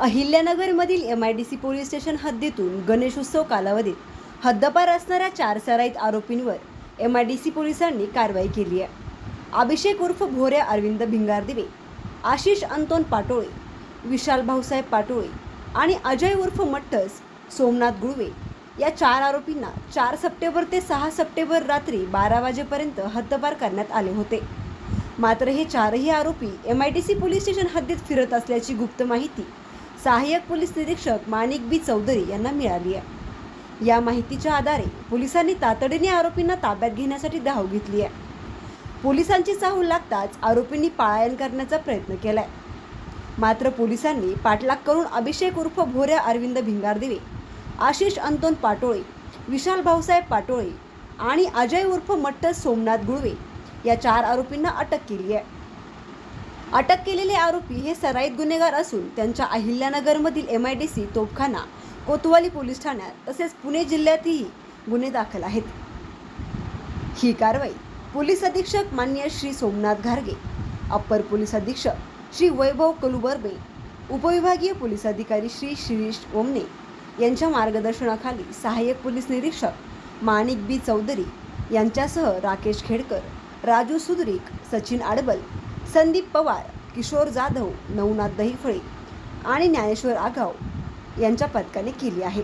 अहिल्यानगरमधील M I D C police station हद्दीतून गणेशोत्सव कालावधीत हद्दपार असणाऱ्या चार सराईत आरोपींवर एम आय डी सी पोलिसांनी कारवाई केली आहे. अभिषेक उर्फ भोरे अरविंद भिंगारदिवे आशिष अंतोन पाटोळे विशाल भाऊसाहेब पाटोळे आणि अजय उर्फ मट्टस सोमनाथ गुळवे या चार आरोपींना चार सप्टेंबर ते सहा सप्टेंबर रात्री बारा वाजेपर्यंत हद्दपार करण्यात आले होते. मात्र हे चारही आरोपी M I T C police station हद्दीत फिरत असल्याची गुप्त माहिती सहाय्यक पोलीस निरीक्षक माणिक बी चौधरी यांना मिळाली आहे. या माहितीच्या आधारे पोलिसांनी तातडीने आरोपींना ताब्यात घेण्यासाठी धाव घेतली आहे. पोलिसांची चाहूल लागताच आरोपींनी पाळायन करण्याचा प्रयत्न केलाय. मात्र पोलिसांनी पाठलाग करून अभिषेक उर्फ भोऱ्या अरविंद भिंगारदिवे आशिष अंतोन पाटोळे विशाल भाऊसाहेब पाटोळे आणि अजय उर्फ मट्ट सोमनाथ गुळवे या चार आरोपींना अटक केली आहे. अटक केलेले आरोपी हे सराईत गुन्हेगार असून त्यांच्या अहिल्यानगरमधील M I D C Topkhana Kotwali police ठाण्यात तसेच पुणे जिल्ह्यातही गुन्हे दाखल आहेत. ही कारवाई पोलीस अधीक्षक मान्य श्री सोमनाथ घारगे अप्पर पोलीस अधीक्षक श्री वैभव कलुबर्बे उपविभागीय पोलीस अधिकारी श्री शिरीष ओमने यांच्या मार्गदर्शनाखाली सहाय्यक पोलीस निरीक्षक माणिक बी चौधरी यांच्यासह राकेश खेडकर राजू सुदरीक सचिन आडबल संदीप पवार किशोर जाधव नवनाथ दहिफळे आणि ज्ञानेश्वर आघाव यांच्या पथकाने केली आहे.